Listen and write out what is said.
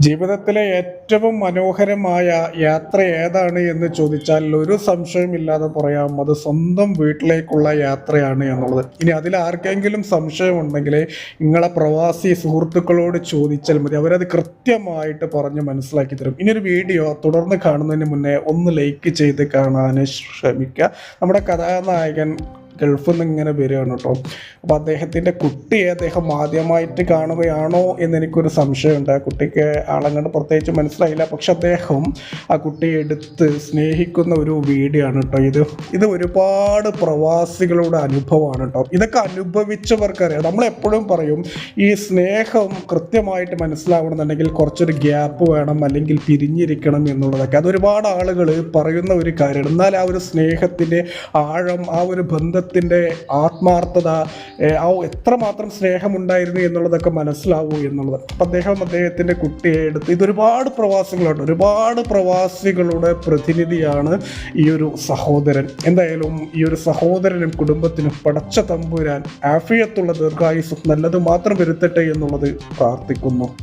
ജീവിതത്തിലെ ഏറ്റവും മനോഹരമായ യാത്ര ഏതാണ് എന്ന് ചോദിച്ചാൽ ഒരു സംശയമില്ലാതെ പറയാം. അത് സ്വന്തം വീട്ടിലേക്കുള്ള യാത്രയാണ് എന്നുള്ളത്. ഇനി അതിൽ ആർക്കെങ്കിലും സംശയമുണ്ടെങ്കിൽ നിങ്ങളെ പ്രവാസി സുഹൃത്തുക്കളോട് ചോദിച്ചാൽ മതി. അവരത് കൃത്യമായിട്ട് പറഞ്ഞ് മനസ്സിലാക്കി തരും. ഇനി ഒരു വീഡിയോ തുടർന്ന് കാണുന്നതിന് മുന്നേ ഒന്ന് ലൈക്ക് ചെയ്ത് കാണാൻ ശ്രമിക്കുക. നമ്മുടെ കഥാനായകൻ ഗൾഫിൽ നിന്ന് ഇങ്ങനെ വരികയാണ് കേട്ടോ. അപ്പോൾ അദ്ദേഹത്തിന്റെ കുട്ടിയെ അദ്ദേഹം ആദ്യമായിട്ട് കാണുകയാണോ എന്ന് എനിക്കൊരു സംശയമുണ്ട്. ആ കുട്ടിക്ക് ആളങ്ങോട്ട് പ്രത്യേകിച്ച് മനസ്സിലായില്ല. പക്ഷെ അദ്ദേഹം ആ കുട്ടിയെ എടുത്ത് സ്നേഹിക്കുന്ന ഒരു വീഡിയോ ആണ് കേട്ടോ ഇത്. ഇത് ഒരുപാട് പ്രവാസികളുടെ അനുഭവമാണ് കേട്ടോ. ഇതൊക്കെ അനുഭവിച്ചവർക്കറിയാം. നമ്മളെപ്പോഴും പറയും ഈ സ്നേഹം കൃത്യമായിട്ട് മനസ്സിലാവണമെന്നുണ്ടെങ്കിൽ കുറച്ചൊരു ഗ്യാപ്പ് വേണം അല്ലെങ്കിൽ പിരിഞ്ഞിരിക്കണം എന്നുള്ളതൊക്കെ. അത് ഒരുപാട് ആളുകൾ പറയുന്ന ഒരു കാര്യമാണ്. എന്നാൽ ആ ഒരു സ്നേഹത്തിന്റെ ആഴം ആ ഒരു ബന്ധത്തിന്റെ ആത്മാർത്ഥത ആ എത്രമാത്രം സ്നേഹമുണ്ടായിരുന്നു എന്നുള്ളതൊക്കെ മനസ്സിലാവൂ എന്നുള്ളത്. അപ്പം അദ്ദേഹം അദ്ദേഹത്തിന്റെ കുട്ടിയെ എടുത്ത് ഇതൊരുപാട് പ്രവാസികളുണ്ട്. ഒരുപാട് പ്രവാസികളുടെ പ്രതിനിധിയാണ് ഈ ഒരു സഹോദരൻ. എന്തായാലും ഈ ഒരു സഹോദരനും കുടുംബത്തിനും പടച്ച തമ്പുരാൻ ആഫിയത്തുള്ള ദീർഘായുസും നല്ലത് മാത്രം വരുത്തട്ടെ എന്നുള്ളത് പ്രാർത്ഥിക്കുന്നു.